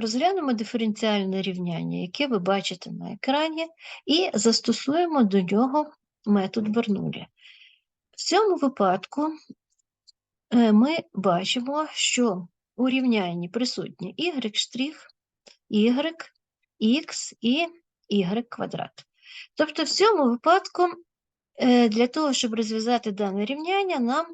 Розглянемо диференціальне рівняння, яке ви бачите на екрані, і застосуємо до нього метод Бернулі. В цьому випадку е, ми бачимо, що у рівнянні присутні y', y, x і y квадрат. Тобто, в цьому випадку, е, для того, щоб розв'язати дане рівняння, нам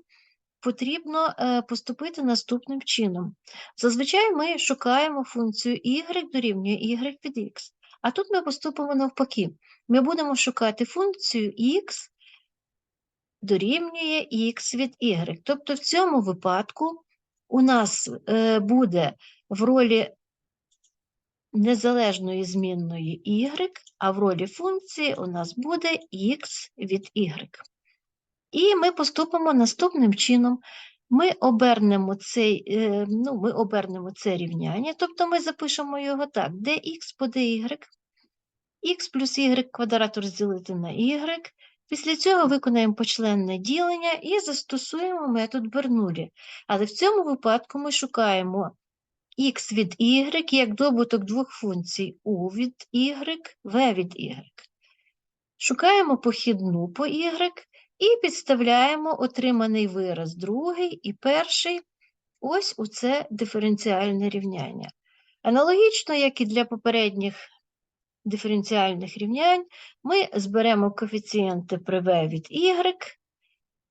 потрібно е, поступити наступним чином. Зазвичай ми шукаємо функцію y дорівнює y від x. А тут ми поступимо навпаки. Ми будемо шукати функцію x дорівнює x від y. Тобто в цьому випадку у нас е, буде в ролі незалежної змінної y, а в ролі функції у нас буде x від y. І ми поступимо наступним чином. Ми обернемо цей, е, ну, ми обернемо це рівняння, тобто ми запишемо його так: dx по dy, x плюс y квадрат розділити на y. Після цього виконаємо почленне ділення і застосуємо метод Бернулі. Але в цьому випадку ми шукаємо x від y як добуток двох функцій u від y, v від y. Шукаємо похідну по y і підставляємо отриманий вираз другий і перший ось у це диференціальне рівняння. Аналогічно, як і для попередніх диференціальних рівнянь, ми зберемо коефіцієнти при v від y,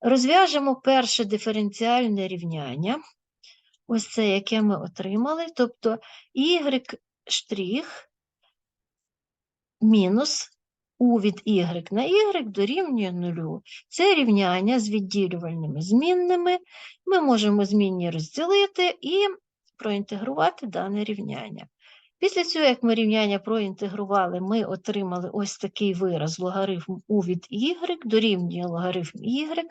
розв'яжемо перше диференціальне рівняння, ось це, яке ми отримали, тобто y' мінус u від y на y дорівнює нулю. Це рівняння з відділювальними змінними. Ми можемо змінні розділити і проінтегрувати дане рівняння. Після цього, як ми рівняння проінтегрували, ми отримали ось такий вираз логарифм u від y дорівнює логарифм y.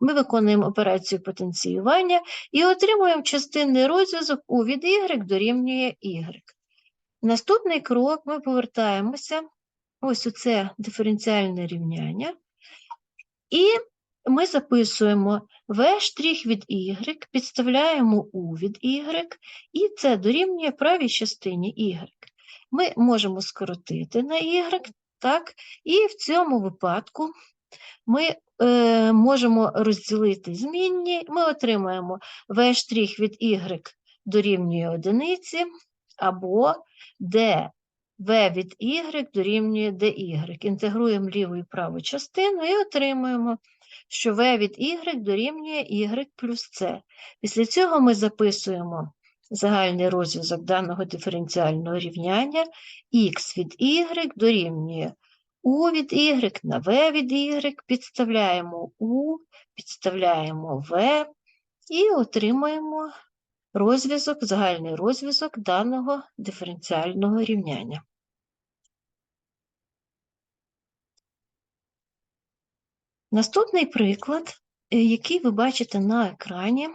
Ми виконуємо операцію потенціювання і отримуємо частинний розв'язок u від y дорівнює y. Наступний крок ми повертаємося ось оце диференціальне рівняння. І ми записуємо v' від y, підставляємо u від y, і це дорівнює правій частині y. Ми можемо скоротити на y, так, і в цьому випадку ми е, можемо розділити змінні, ми отримаємо v' від y дорівнює одиниці, або d v від y дорівнює dy. Інтегруємо ліву і праву частину і отримуємо, що v від y дорівнює y плюс c. Після цього ми записуємо загальний розв'язок даного диференціального рівняння x від y дорівнює u від y на v від y, підставляємо u, підставляємо v і отримаємо розв'язок, загальний розв'язок даного диференціального рівняння. Наступний приклад, е, який ви бачите на екрані,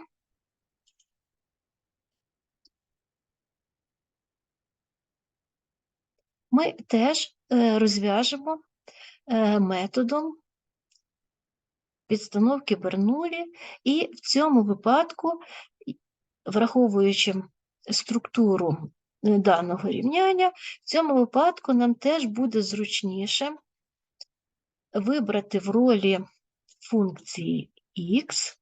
ми теж е, розв'яжемо е, методом підстановки Бернулі, і в цьому випадку, враховуючи структуру даного рівняння, в цьому випадку нам теж буде зручніше вибрати в ролі функції x,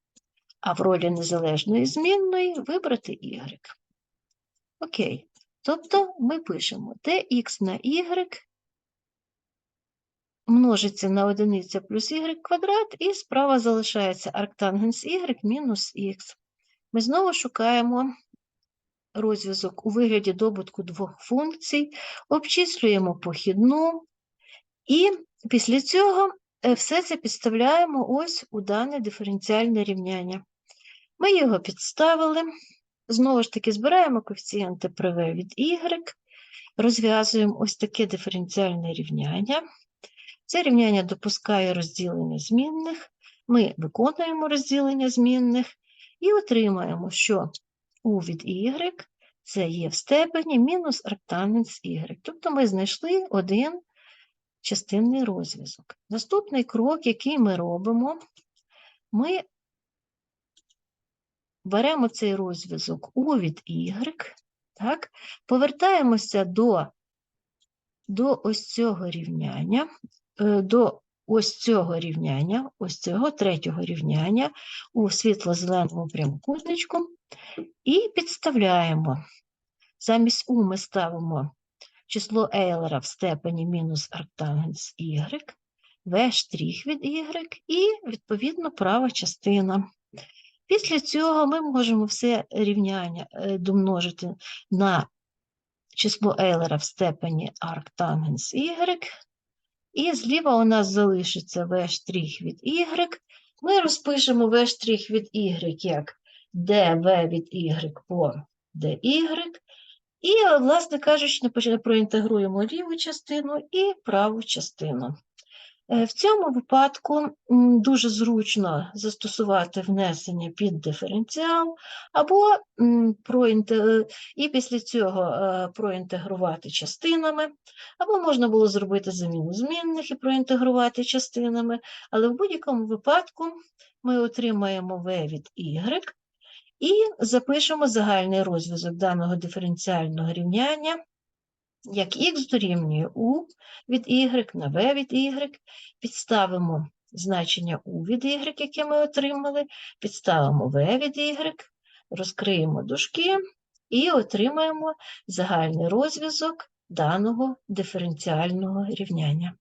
а в ролі незалежної змінної вибрати y. Окей. Тобто ми пишемо dx на y множиться на одиниця плюс y квадрат, і справа залишається арктангенс y мінус х. Ми знову шукаємо розв'язок у вигляді добутку двох функцій, обчислюємо похідну, і після цього е, все це підставляємо ось у дане диференціальне рівняння. Ми його підставили, знову ж таки, збираємо коефіцієнти при від y, розв'язуємо ось таке диференціальне рівняння. Це рівняння допускає розділення змінних, ми виконуємо розділення змінних і отримаємо, що u від y це є в степені мінус арктангенс y. Тобто ми знайшли один частинний розв'язок. Наступний крок, який ми робимо, ми беремо цей розв'язок у від y, Так? Повертаємося до, до ось цього рівняння, е, до ось цього рівняння, ось цього третього рівняння у світло-зеленому прямокутничку і підставляємо. Замість у ми ставимо число Ейлера в степені мінус арктангенс y, v від y і, відповідно, права частина. Після цього ми можемо все рівняння е, домножити на число Ейлера в степені арктангенс y, і зліва у нас залишиться v від y. Ми розпишемо v від y як dv від y по dy, і, власне кажучи, проінтегруємо ліву частину і праву частину. Е, В цьому випадку дуже зручно застосувати внесення під диференціал, або і після цього е, проінтегрувати частинами, або можна було зробити заміну змінних і проінтегрувати частинами, але в будь-якому випадку ми отримаємо v від y, і запишемо загальний розв'язок даного диференціального рівняння, як х дорівнює u від y на v від y, підставимо значення u від y, яке ми отримали, підставимо v від y, розкриємо дужки і отримаємо загальний розв'язок даного диференціального рівняння.